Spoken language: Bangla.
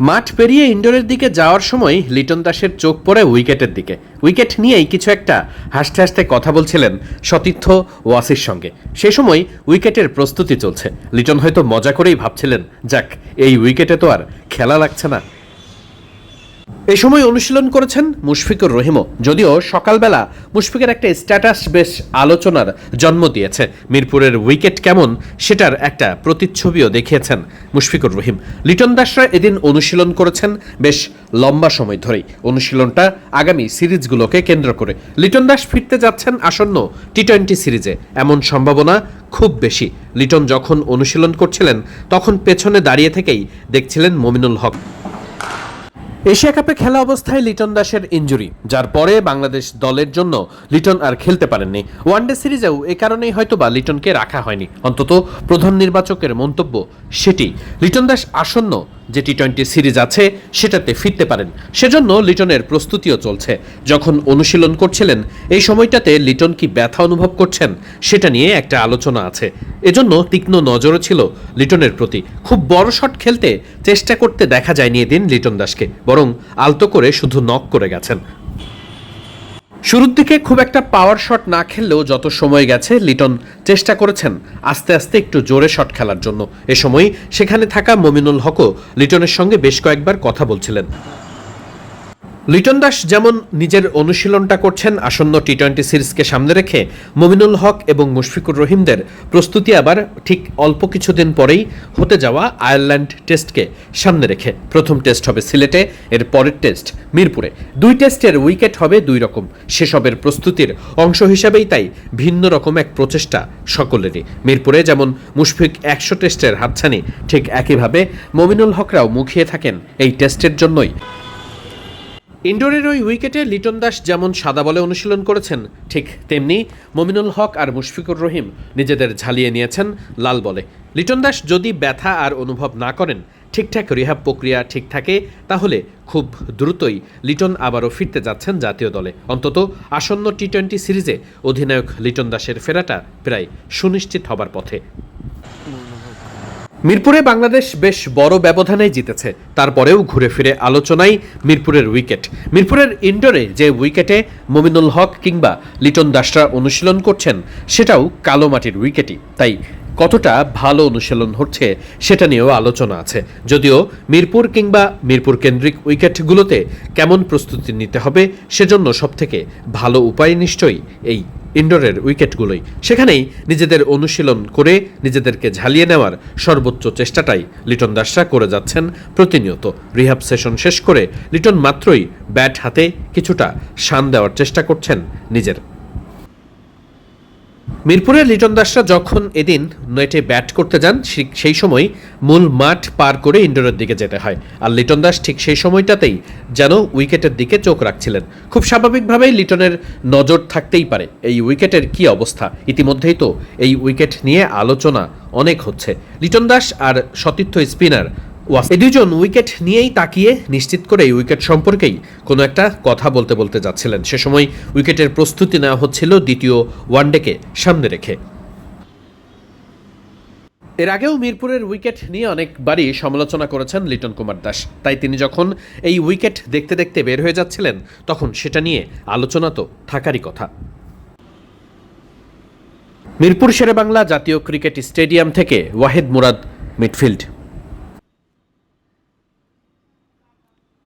মাঠ পেরিয়ে ইন্ডোরের দিকে যাওয়ার সময় লিটন দাসের চোখ পড়ে উইকেটের দিকে। উইকেট নিয়েই কিছু একটা হাসতে হাসতে কথা বলছিলেন সতীর্থ ওয়াসির সঙ্গে। সে সময় উইকেটের প্রস্তুতি চলছে। লিটন হয়তো মজা করেই ভাবছিলেন, যাক, এই উইকেটে তো আর খেলা লাগছে না। এই সময় অনুশীলন করেছেন মুশফিকুর রহিমও। যদিও সকালবেলা মুশফিকের একটা স্ট্যাটাস বেশ আলোচনার জন্ম দিয়েছে। মিরপুরের উইকেট কেমন সেটার একটা প্রতিচ্ছবিও দেখিয়েছেন মুশফিকুর রহিম। লিটন দাসরা এদিন অনুশীলন করেছেন বেশ লম্বা সময় ধরেই। অনুশীলনটা আগামী সিরিজগুলোকে কেন্দ্র করে। লিটন দাস ফিরতে যাচ্ছেন আসন্ন টি টোয়েন্টি সিরিজে। এমন সম্ভাবনা খুব বেশি। লিটন যখন অনুশীলন করছিলেন, তখন পেছনে দাঁড়িয়ে থেকেই দেখছিলেন মমিনুল হক। এশিয়া কাপে খেলা অবস্থায় লিটন দাসের ইঞ্জুরি যার পরে বাংলাদেশ দলের জন্য লিটন আর খেলতে পারেননি। ওয়ানডে সিরিজেও এ কারণেই হয়তো বা লিটনকে রাখা হয়নি। অন্তত প্রধান নির্বাচকের মন্তব্য সেটি। লিটন দাস আসন্ন যে টি টোয়েন্টি সিরিজ আছে, সেটাতে ফিরতে পারেন। সেজন্য লিটনের প্রস্তুতিও চলছে। যখন অনুশীলন করছিলেন, এই সময়টাতে লিটন কি ব্যথা অনুভব করছেন, সেটা নিয়ে একটা আলোচনা আছে। এজন্য তীক্ষ্ণ নজরও ছিল লিটনের প্রতি। খুব বড় শট খেলতে চেষ্টা করতে দেখা যায়নি এদিন লিটন দাসকে, বরং আলতো করে শুধু নক করে গেছেন। শুরুর দিকে খুব একটা পাওয়ার শট না খেললেও যত সময় গেছে, লিটন চেষ্টা করেছেন আস্তে আস্তে একটু জোরে শট খেলার জন্য। এ সময় সেখানে থাকা মমিনুল হকও লিটনের সঙ্গে বেশ কয়েকবার কথা বলছিলেন। লিটন দাস যেমন নিজের অনুশীলনটা করছেন আসন্ন টি টোয়েন্টি সিরিজকে সামনে রেখে, মমিনুল হক এবং মুশফিকুর রহিমদের প্রস্তুতি আবার ঠিক অল্প কিছুদিন পরেই হতে যাওয়া আয়ারল্যান্ড টেস্টকে সামনে রেখে। প্রথম টেস্ট হবে সিলেটে, এর পরের টেস্ট মিরপুরে। দুই টেস্টের উইকেট হবে দুই রকম। সেসবের প্রস্তুতির অংশ হিসাবেই তাই ভিন্ন রকম এক প্রচেষ্টা সকলেরই। মিরপুরে যেমন মুশফিক একশো টেস্টের হাতছানি, ঠিক একইভাবে মমিনুল হকরাও মুখিয়ে থাকেন এই টেস্টের জন্যই। ইন্ডোরের ওই উইকেটে লিটন দাস যেমন সাদা বলে অনুশীলন করেছেন, ঠিক তেমনি মমিনুল হক আর মুশফিকুর রহিম নিজেদের ঝালিয়ে নিয়েছেন লাল বলে। লিটন দাস যদি ব্যথা আর অনুভব না করেন, ঠিকঠাক রিহাব প্রক্রিয়া ঠিক থাকে, তাহলে খুব দ্রুতই লিটন আবারও ফিরতে যাচ্ছেন জাতীয় দলে। অন্তত আসন্ন টি টোয়েন্টি সিরিজে অধিনায়ক লিটন দাসের ফেরাটা প্রায় সুনিশ্চিত হবার পথে। মিরপুরে বাংলাদেশ বেশ বড় ব্যবধানে জিতেছে। তারপরেও ঘুরে ফিরে আলোচনায় মিরপুরের উইকেট। মিরপুরের ইন্ডোরে যে উইকেটে মমিনুল হক কিংবা লিটন দাসরা অনুশীলন করছেন, সেটাও কালো মাটির উইকেটই। তাই কতটা ভালো অনুশীলন হচ্ছে সেটা নিয়েও আলোচনা আছে। যদিও মিরপুর কিংবা মিরপুর কেন্দ্রিক উইকেটগুলোতে কেমন প্রস্তুতি নিতে হবে সেজন্য সবথেকে ভালো উপায় নিশ্চয়ই এই ইনডোরের উইকেটগুলোই। সেখানেই নিজেদের অনুশীলন করে নিজেদেরকে ঝালিয়ে নেওয়ার সর্বোচ্চ চেষ্টাটাই লিটন দাসরা করে যাচ্ছেন প্রতিনিয়ত। রিহাব সেশন শেষ করে লিটন মাত্রই ব্যাট হাতে কিছুটা শান দেওয়ার চেষ্টা করছেন নিজের। মিরপুরের লিটন দাসরা যখন এদিন নেটে ব্যাট করতে যান সেই সময় মূল মাঠ পার করে ইন্ডোরের দিকে যেতে হয়। আর লিটন দাস ঠিক সেই সময়টাতেই যেন উইকেটের দিকে চোখ রাখছিলেন। খুব স্বাভাবিকভাবেই লিটনের নজর থাকতেই পারে এই উইকেটের কি অবস্থা। ইতিমধ্যেই তো এই উইকেট নিয়ে আলোচনা অনেক হচ্ছে। লিটন দাস আর সতীর্থ স্পিনার এই দুজন উইকেট নিয়েই তাকিয়ে নিশ্চিত করে উইকেট সম্পর্কেই কোনো একটা কথা বলতে বলতে যাচ্ছিলেন। সে সময় উইকেটের প্রস্তুতি নেওয়া হচ্ছিল দ্বিতীয় ওয়ানডেকে সামনে রেখে। এর আগেও মিরপুরের উইকেট নিয়ে অনেকবারই সমালোচনা করেছেন লিটন কুমার দাস। তাই তিনি যখন এই উইকেট দেখতে দেখতে বের হয়ে যাচ্ছিলেন, তখন সেটা নিয়ে আলোচনা তো থাকারই কথা। মিরপুর শেরেবাংলা জাতীয় ক্রিকেট স্টেডিয়াম থেকে ওয়াহেদ মুরাদ, মিডফিল্ড।